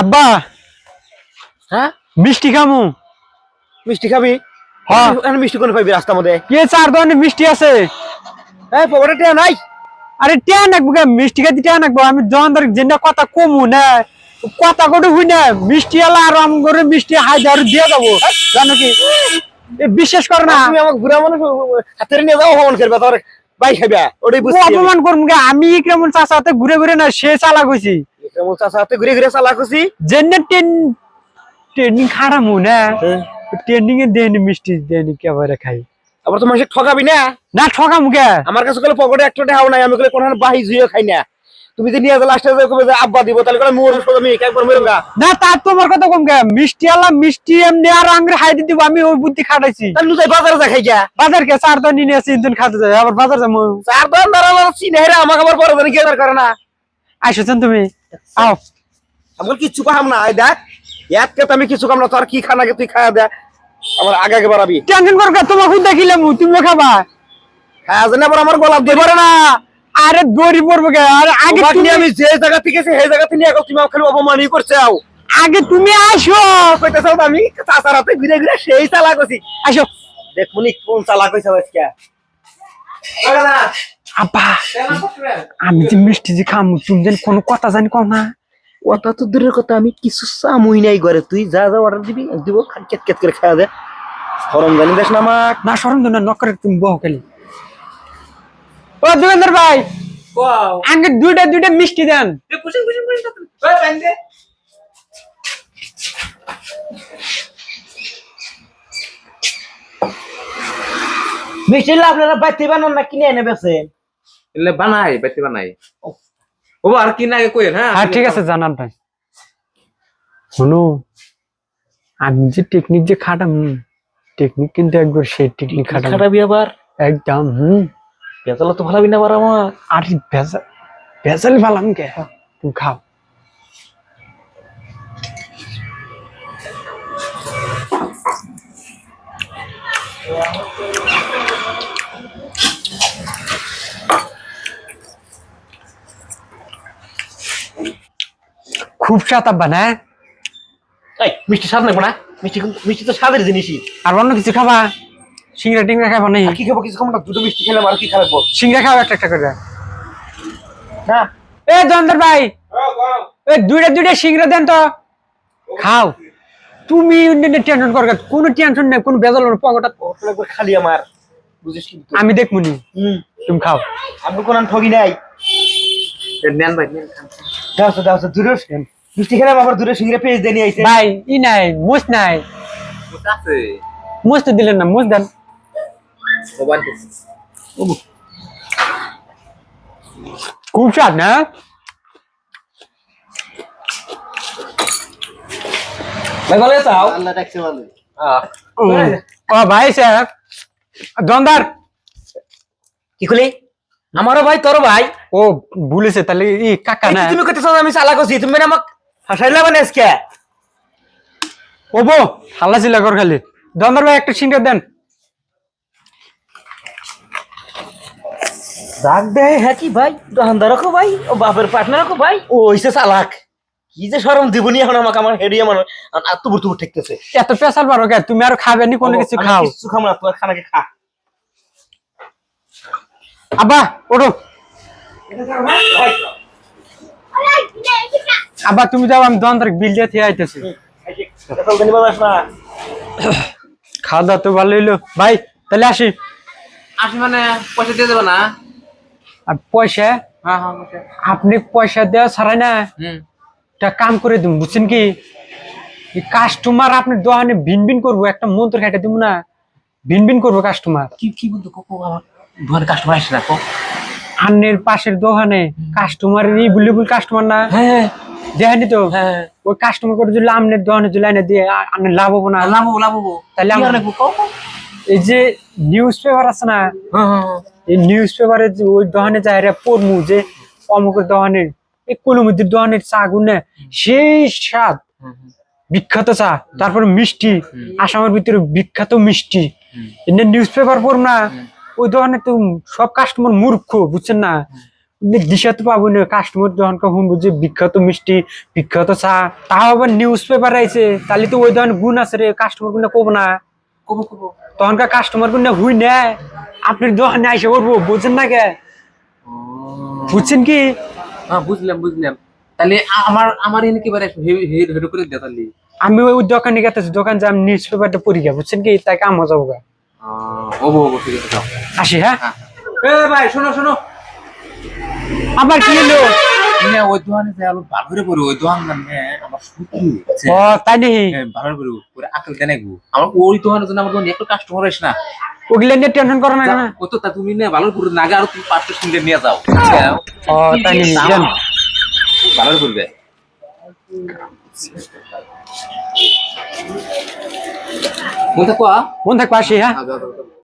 আব্বা। হ্যাঁ? মিষ্টি খামু। মিষ্টি খাবি? হ্যাঁ। মিষ্টি কোন পাইবি রাস্তার মধ্যে? কে চার ধরনের মিষ্টি আছে। এই পকেটে টিয়া নাই? আরে টিয়া নাকবো মিষ্টি খাইতে টিয়া নাকবো? আমি দোকানদার যেটা কথা কমু না। কথা কটু হই না। মিষ্টি এলা আর আম করে মিষ্টি হাই আর দিয়ে যাব। জানো কি? বিশ্বাস কর না। তুমি আমাকে ঘুরা মানুষ হাতের নিয়ে যাও ভ্রমণ করবে তোর ওটাই বুঝছি আমি। অপমান আমি কেমন চাচাতে ঘুরে ঘুরে না সে চালা কইছি। কেমন চাচা হাতে ঘুরে ঘুরে চালা খুশি যেনে ট্রেন ট্রেনিং খারামু না। ট্রেনিং এ দেন মিষ্টি দেনি কেবারে খাই। আবার তো মানুষের ঠকাবি না? না ঠকাম কে আমার কাছে পকেটে একটা টাকাও নাই আমি কলে কোনো বাহি জুয়ে খাই না। তুমি যে নিয়ে যাও লাস্টে কবে যে আব্বা দিব তাহলে কলে মোর সোজা একবার না তার তোমার কথা কম কে? মিষ্টি আলা মিষ্টি এমনি আর আঙ্গুর হাই দিব আমি ওই বুদ্ধি খাটাইছি। তাহলে বাজারে যা খাই বাজার কে? চার দন নিয়ে আসি ইন্দন খাতে আবার বাজার যাব। চার দন দাঁড়াল চিনে রে আমাকে আবার জানি কেদার করে না। আইসছেন তুমি? আও। আমি বলি কিচ্ছু কাম না এই দেখ এক কে আমি কিছু কাম না তোর কি খানা কে তুই খাওয়া দে আমার আগে আগে বাড়াবি। টেনশন কর কে? তোমার খুদ দেখিলাম তুমি খাবা? খাওয়া জানে আবার আমার গোলাপ দিয়ে পারে না। আরে দড়ি পড়ব আরে আগে তুমি আমি যে জায়গা থেকে সেই জায়গা থেকে নিয়ে এখন তুমি খালি অপমানই করছে আগে তুমি আসো। কইতে আমি চাচার হাতে ঘুরে ঘুরে সেই চালা করছি আসো। দেখ মুনি কোন চালা কইছে আজকে। আব্বা আমি যে মিষ্টি যে খামু তুমি যেন কোনো কথা জানি কম না। কথা তো দূরের কথা আমি কিছু চামুই নাই ঘরে। তুই যা যা অর্ডার দিবি দিব কেট কেট করে খাওয়া দে। গরম জানি দেখ না আমার না সরম না নকরে তুমি বহ খালি। ও দোকানদার ভাই। আগে দুইটা দুইটা মিষ্টি দেন। মিষ্টি আপনারা বাইতে বানান না কিনে এনে বেছে। এলে বানাই বাইতে বানাই। ও আর কি না আগে কইেন হ্যাঁ? হ্যাঁ ঠিক আছে জানান ভাই। শুনো আমি যে টেকনিক যে খাটাম টেকনিক কিন্তু একবার সেই টেকনিক খাটাম খাটাবি আবার? একদম হুম। বেতালা তো ভালাবি না আবার আমার। আর ভেজা ভেজাল ভালাম কে? তুমি খাও। খুব স্বাদ আব্বা না? মিষ্টি স্বাদ লাগবে না? মিষ্টি মিষ্টি তো স্বাদের জিনিসই। আর অন্য কিছু খাবা? সিংড়া টিংড়া খাবা নেই কি খাব কিছু খাব না দুটো মিষ্টি খেলাম আর কি খাব? সিংড়া খাও একটা একটা করে। হ্যাঁ। এ জন্দর ভাই এ দুইটা দুইটা সিংড়া দেন তো। খাও। তুমি টেনশন কর কোনো টেনশন নেই কোনো বেজাল পকেট খালি আমার। বুঝিস আমি দেখমুনি হুম। তুমি খাও। আমি কোন ঠগি নাই। নেন ভাই নেন দাও তো দাও তো দূরে মিষ্টি খেলাম আবার দূরে সিংড়ে পেজ দিয়ে নিয়ে আইছে। ভাই ই নাই মুস নাই। আছে। মুস তো দিলেন না মুস দেন। ও বানতে খুব স্বাদ না ভাই ভালো আছো আল্লাহ রাখছে ভালো ও ভাই স্যার দন্দার কি কলি আমারও ভাই তোর ভাই। ও ভুলেছে তাহলে ই কাকা না? তুমি কত আমি চালা করছি তুমি না আমাকে ফাঁসাইলা মানে আজকে? হাল্লা চিল্লা কর খালি। দন্দার ভাই একটা সিংড়া দেন। ডাক দেয় হ্যাঁ কি ভাই? দোকানদার কো ভাই ও বাপের পার্টনার কো ভাই। ও হইছে চালাক। কি যে সরম দিবনি এখন আমাকে আমার হেডিয়ে মানুষ। আর তুবুর তুবুর ঠেকতেছে। এত পেশাল পারো কে? তুমি আর খাবে নি কোনো কিছু আমি খাও। কিছু খাব না তোমার খানাকে খা। আব্বা ওঠো। আব্বা তুমি যাও আমি দন্দার বিল দিয়ে থেকে আইতেছি। খাওয়া দাওয়া তো ভালো হইল। ভাই তাহলে আসি। আসি মানে পয়সা দিয়ে দেবে না আর পয়সা? হ্যাঁ হ্যাঁ পয়সা। আপনি পয়সা দেওয়া ছাড়াই না একটা কাম করে দিন বুঝছেন কি? কাস্টমার আপনার দোকানে ভিন ভিন করব একটা মন্ত্র খাইতে দিব না ভিন ভিন করব কাস্টমার কি কি বলতো কোকো আমার দোকানে কাস্টমার আসে না আন্নের পাশের দোকানে কাস্টমার ই বুলি বুলি কাস্টমার না। হ্যাঁ দেখেনি তো? হ্যাঁ ওই কাস্টমার করে যদি আমনের দোকানে যদি লাইনে দিয়ে আন্নের লাভ হব না। লাভ হব লাভ হব। তাহলে আমরা- এই যে নিউজ পেপার আছে না হ্যাঁ হ্যাঁ এই নিউজ পেপারে যে ওই দোকানে যায় রে পড়মু যে অমুকের দোকানের এই কলুমুদ্দির দোকানের চা গুনে সেই স্বাদ বিখ্যাত চা তারপর মিষ্টি আসামের ভিতরে বিখ্যাত মিষ্টি। এনে নিউজ পেপার পড়ম না ওই দোকানে তো সব কাস্টমার মূর্খ বুঝছেন না? দিশা তো পাবো না কাস্টমার যখন কখন বুঝে বিখ্যাত মিষ্টি বিখ্যাত চা। তাও আবার নিউজ পেপার আইছে তাহলে তো ওই ধরনের গুণ আছে রে কাস্টমার গুণ কব না। কবো কবো। তখনকার কাস্টমার গুণ হুই নেয়। আপনি দোকানে আইসে করব বুঝছেন না কে? বুঝছেন কি? হ্যাঁ বুঝলাম বুঝলাম। তাহলে আমার আমার এনে কি বারে হেড করে দে তাহলে? আমি ওই দোকানে গেতেছি দোকান যে আমি নিউজ পেপারটা পড়ি গে বুঝছেন কি? তাই কাম যাব গা। ওবো ওবো ঠিক আছে আসি হ্যাঁ? এ ভাই শোনো শোনো। আবার কি হলো? না ওই দোকানে যাই আলো ভালো করে পড়ো ওই দোকান আমার আছে ও তাই নাকি? ভালো করে পুরো আকল দেনে গো? আমার ওই দোকানের জন্য আমার একটু কাস্টমার আসে না। ওগুলো নিয়ে টেনশন করো না না ও তো তা তুমি না ভালো করে নাগে আর তুমি পাঁচটা সিঙ্গেল নিয়ে যাও। ও তাই নাকি? ভালো করবে মন থাকুয়া মন থাকব আসি হ্যাঁ?